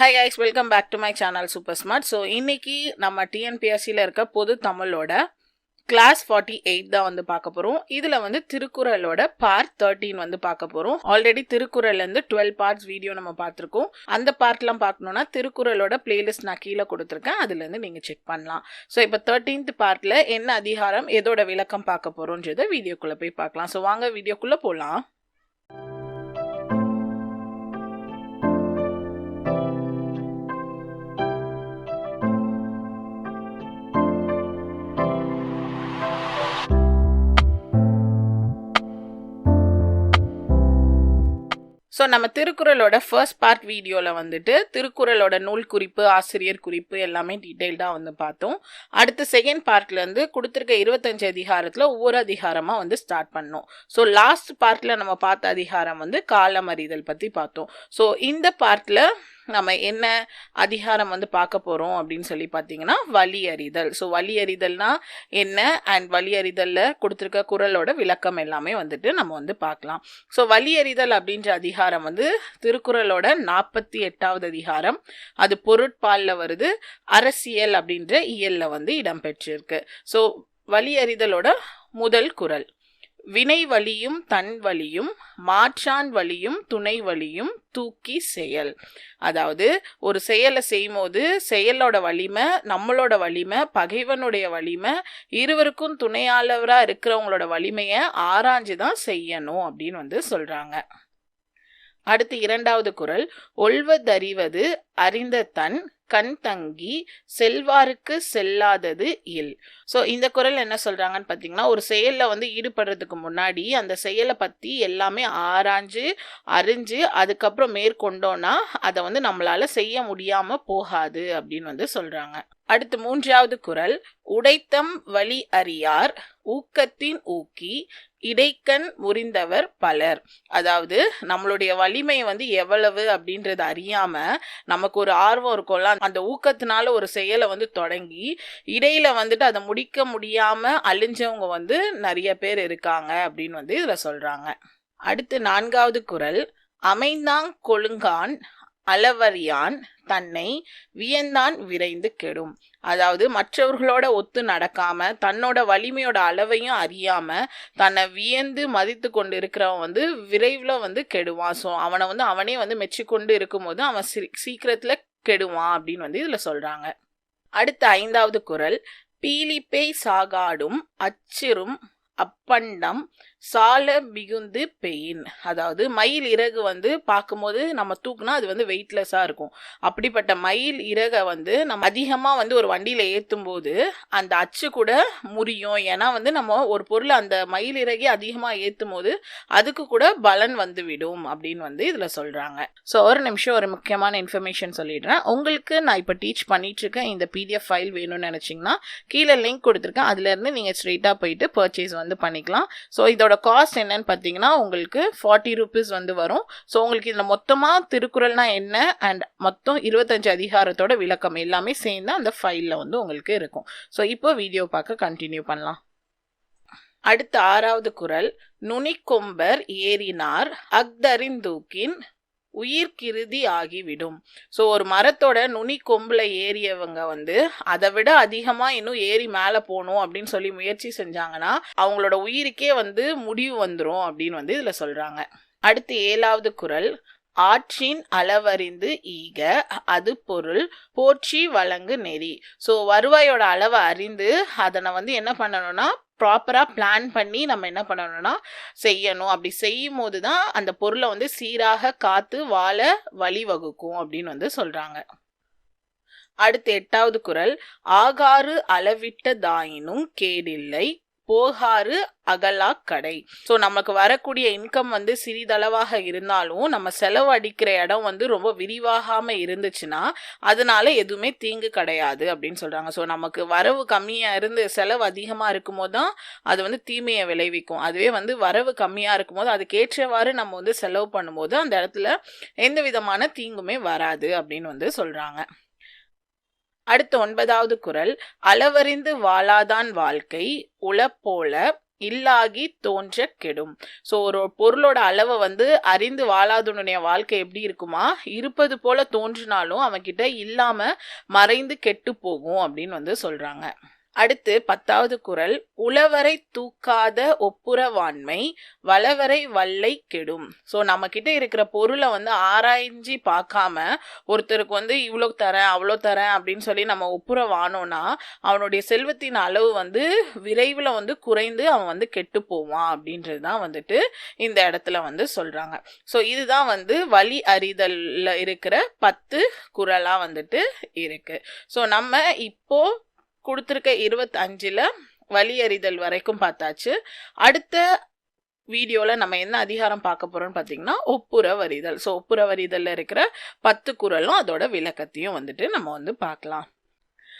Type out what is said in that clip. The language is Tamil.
Hi guys welcome back to my channel super smart so இன்றைக்கி நம்ம டிஎன்பிஎஸ்சியில் இருக்க பொது தமிழோட கிளாஸ் ஃபார்ட்டி எயிட் தான் வந்து பார்க்க போகிறோம் இதில் வந்து திருக்குறளோட பார்ட் தேர்ட்டீன் வந்து பார்க்க போகிறோம் ஆல்ரெடி திருக்குறள்லேருந்து டுவெல் பார்ட்ஸ் வீடியோ நம்ம பார்த்துருக்கோம். அந்த பார்ட்லாம் பார்க்கணுன்னா திருக்குறளோட பிளேலிஸ்ட் நான் கீழே கொடுத்துருக்கேன். அதுலேருந்து நீங்கள் செக் பண்ணலாம். ஸோ இப்போ தேர்ட்டீன்த் பார்ட்டில் என்ன அதிகாரம் எதோட விளக்கம் பார்க்க போகிறோன்றதை வீடியோக்குள்ளே போய் பார்க்கலாம். ஸோ வாங்க வீடியோக்குள்ளே போகலாம் ஸோ நம்ம திருக்குறளோட ஃபர்ஸ்ட் பார்ட் வீடியோவில் வந்துட்டு திருக்குறளோட நூல் குறிப்பு ஆசிரியர் குறிப்பு எல்லாமே டீட்டெயில்டாக வந்து பார்த்தோம். அடுத்து செகண்ட் பார்ட்லேருந்து கொடுத்துருக்க இருபத்தஞ்சு அதிகாரத்தில் ஒவ்வொரு அதிகாரமாக வந்து ஸ்டார்ட் பண்ணோம். ஸோ லாஸ்ட் பார்ட்டில் நம்ம பார்த்த அதிகாரம் வந்து காலமறிதல் பற்றி பார்த்தோம். ஸோ இந்த பார்ட்டில் நம்ம என்ன அதிகாரம் வந்து பார்க்க போகிறோம் அப்படின்னு சொல்லி பார்த்தீங்கன்னா வலியறிதல் அறிதல் ஸோ வழி அறிதல்னா என்ன? அண்ட் வலியறிதலில் கொடுத்துருக்க குரலோட விளக்கம் எல்லாமே வந்துட்டு நம்ம வந்து பார்க்கலாம். ஸோ வலியறிதல் அறிதல் அப்படின்ற அதிகாரம் வந்து திருக்குறளோட நாற்பத்தி எட்டாவது அதிகாரம். அது பொருட்பாலில் வருது. அரசியல் அப்படின்ற இயலில் வந்து இடம்பெற்றிருக்கு. ஸோ வலியறிதலோட முதல் குரல். வினை வழியும் தன் வழியும் மாற்றான் வழியும் துணை வழியும் தூக்கி செயல். அதாவது ஒரு செயலை செய்யும் போது செயலோட வலிமை நம்மளோட வலிமை பகைவனுடைய வலிமை இருவருக்கும் துணையாளவராக இருக்கிறவங்களோட வலிமையை ஆராய்ஞ்சு தான் செய்யணும் அப்படின்னு வந்து சொல்கிறாங்க அடுத்து இரண்டாவது குரல் ஒல்வதறிவது அறிந்த தன் கண் தங்கி செல்வாருக்கு செல்லாதது இல். ஸோ இந்த குரல் என்ன சொல்கிறாங்கன்னு பார்த்தீங்கன்னா ஒரு செயலில் வந்து ஈடுபடுறதுக்கு முன்னாடி அந்த செயலை பற்றி எல்லாமே ஆராய்ஞ்சு அறிஞ்சு அதுக்கப்புறம் மேற்கொண்டோன்னா அதை வந்து நம்மளால் செய்ய முடியாமல் போகாது அப்படின்னு வந்து சொல்கிறாங்க அடுத்து மூன்றாவது குரல். உடைத்தம் வழி அறியார் ஊக்கத்தின் ஊக்கி இடைக்கண் முறிந்தவர் பலர். அதாவது நம்மளுடைய வலிமை வந்து எவ்வளவு அப்படின்றது அறியாம நமக்கு ஒரு ஆர்வம் இருக்கும்ல அந்த ஊக்கத்தினால ஒரு செயலை வந்து தொடங்கி இடையில வந்துட்டு அதை முடிக்க முடியாம அழிஞ்சவங்க வந்து நிறைய பேர் இருக்காங்க அப்படின்னு வந்து இதுல சொல்றாங்க. அடுத்து நான்காவது குரல். அமைந்தாங் கொழுங்கான் அளவறியான் தன்னை வியந்தான் விரைந்து கெடும். அதாவது மற்றவர்களோட ஒத்து நடக்காம தன்னோட வலிமையோட அளவையும் அறியாம தன்னை வியந்து மதித்து கொண்டு இருக்கிறவன் வந்து விரைவில் வந்து கெடுவான். ஸோ அவனை வந்து அவனே வந்து மெச்சிக்கொண்டு இருக்கும்போது அவன் சீக்கிரத்தில் கெடுவான் அப்படின்னு வந்து இதில் சொல்கிறாங்க அடுத்த ஐந்தாவது குரல். பீலிப்பேய் சாகாடும் அச்சிரும் அப்பண்டம் சால மிகுந்து பெயின் அதாவது மயில் இறகு வந்து பார்க்கும்போது நம்ம தூக்குனா அது வந்து வெயிட்லெஸ்ஸாக இருக்கும். அப்படிப்பட்ட மயில் இறகை வந்து நம்ம அதிகமாக வந்து ஒரு வண்டியில் ஏற்றும் போது அந்த அச்சு கூட முறியும். ஏன்னா வந்து நம்ம ஒரு பொருள் அந்த மயில் இறகி அதிகமாக ஏற்றும் போது அதுக்கு கூட பலன் வந்து விடும் அப்படின்னு வந்து இதில் சொல்கிறாங்க ஸோ ஒரு நிமிஷம் ஒரு முக்கியமான இன்ஃபர்மேஷன் சொல்லிடுறேன். உங்களுக்கு நான் இப்போ டீச் பண்ணிட்டு இருக்கேன் இந்த பிடிஎஃப் ஃபைல் வேணும்னு நினச்சிங்கன்னா கீழே லிங்க் கொடுத்துருக்கேன். அதுலேருந்து நீங்கள் ஸ்ட்ரெயிட்டாக போயிட்டு பர்ச்சேஸ் வந்து பண்ணிக்கலாம். ஸோ இதோட இதோட காஸ்ட் என்னன்னு பார்த்தீங்கன்னா உங்களுக்கு ஃபார்ட்டி ருபீஸ் வந்து வரும். ஸோ உங்களுக்கு இதில் மொத்தமாக திருக்குறள்னா என்ன? அண்ட் மொத்தம் இருபத்தஞ்சு அதிகாரத்தோட விளக்கம் எல்லாமே சேர்ந்து அந்த ஃபைலில் வந்து உங்களுக்கு இருக்கும். ஸோ இப்போ வீடியோ பார்க்க கண்டினியூ பண்ணலாம். அடுத்த ஆறாவது குரல். நுனிக்கொம்பர் ஏறினார் அக்தரிந்தூக்கின் உயிர்கிருதி ஆகிவிடும். ஸோ ஒரு மரத்தோட நுனி கொம்பில் ஏறியவங்க வந்து அதை விட அதிகமாக இன்னும் ஏறி மேலே போகணும் அப்படின்னு சொல்லி முயற்சி செஞ்சாங்கன்னா அவங்களோட உயிருக்கே வந்து முடிவு வந்துடும் அப்படின்னு வந்து இதில் சொல்கிறாங்க அடுத்து ஏழாவது குரல் ஆற்றின் அளவறிந்து ஈக அது பொருள் போற்றி வழங்கு நெறி. ஸோ வருவாயோட அளவை அறிந்து அதனை வந்து என்ன பண்ணணும்னா ப்ராப்பராக பிளான் பண்ணி நம்ம என்ன பண்ணணும்னா செய்யணும். அப்படி செய்யும் போது தான் அந்த பொருளை வந்து சீராக காத்து வாழ வழிவகுக்கும் அப்படின்னு வந்து சொல்கிறாங்க அடுத்து எட்டாவது குரல் ஆகாறு அளவிட்டதாயினும் கேடில்லை. போகாறு அகலா கடை ஸோ நமக்கு வரக்கூடிய இன்கம் வந்து சிறிதளவாக இருந்தாலும் நம்ம செலவு அடிக்கிற இடம் வந்து ரொம்ப விரிவாகாம இருந்துச்சுன்னா அதனால எதுவுமே தீங்கு கிடையாது அப்படின்னு சொல்றாங்க. ஸோ நமக்கு வரவு கம்மியா இருந்து செலவு அதிகமா இருக்கும் போது தான் அது வந்து தீமையை விளைவிக்கும். அதுவே வந்து வரவு கம்மியா இருக்கும் போது அதுக்கேற்றவாறு நம்ம வந்து செலவு பண்ணும்போது அந்த இடத்துல எந்த விதமான தீங்குமே வராது அப்படின்னு வந்து சொல்றாங்க. அடுத்த ஒன்பதாவது குரல் அளவறிந்து வாழாதான் வாழ்க்கை உளப்போல இல்லாகி தோன்ற கெடும். ஸோ ஒரு பொருளோட அளவை வந்து அறிந்து வாழாதனுடைய வாழ்க்கை எப்படி இருக்குமா? இருப்பது போல தோன்றினாலும் அவன்கிட்ட இல்லாம மறைந்து கெட்டு போகும் அப்படின்னு வந்து சொல்றாங்க. அடுத்து பத்தாவது குறள் உளவரை தூக்காத ஒப்புரவாண்மை வளவரை வல்லை கெடும். ஸோ நம்ம கிட்ட இருக்கிற பொருளை வந்து ஆராய்ஞ்சி பார்க்காம ஒருத்தருக்கு வந்து இவ்வளோ தரேன் அவ்வளோ தரேன் அப்படின்னு சொல்லி நம்ம ஒப்புரவானோன்னா அவனுடைய செல்வத்தின் அளவு வந்து விரைவில் வந்து குறைந்து அவன் வந்து கெட்டு போவான் அப்படின்றது தான் வந்துட்டு இந்த இடத்துல வந்து சொல்கிறாங்க ஸோ இதுதான் வந்து வழி அறிதலில் இருக்கிற பத்து குரலாக வந்துட்டு இருக்கு. ஸோ நம்ம இப்போ கொடுத்துருக்க இருபத்தஞ்சில் வலியறிதல் வரைக்கும் பார்த்தாச்சு. அடுத்த வீடியோவில் நம்ம என்ன அதிகாரம் பார்க்க போகிறோம்னு பார்த்தீங்கன்னா ஒப்புர வரிதல் ஸோ ஒப்புர வரிதலில் இருக்கிற பத்து குறளும் அதோட விளக்கத்தையும் வந்துட்டு நம்ம வந்து பார்க்கலாம்.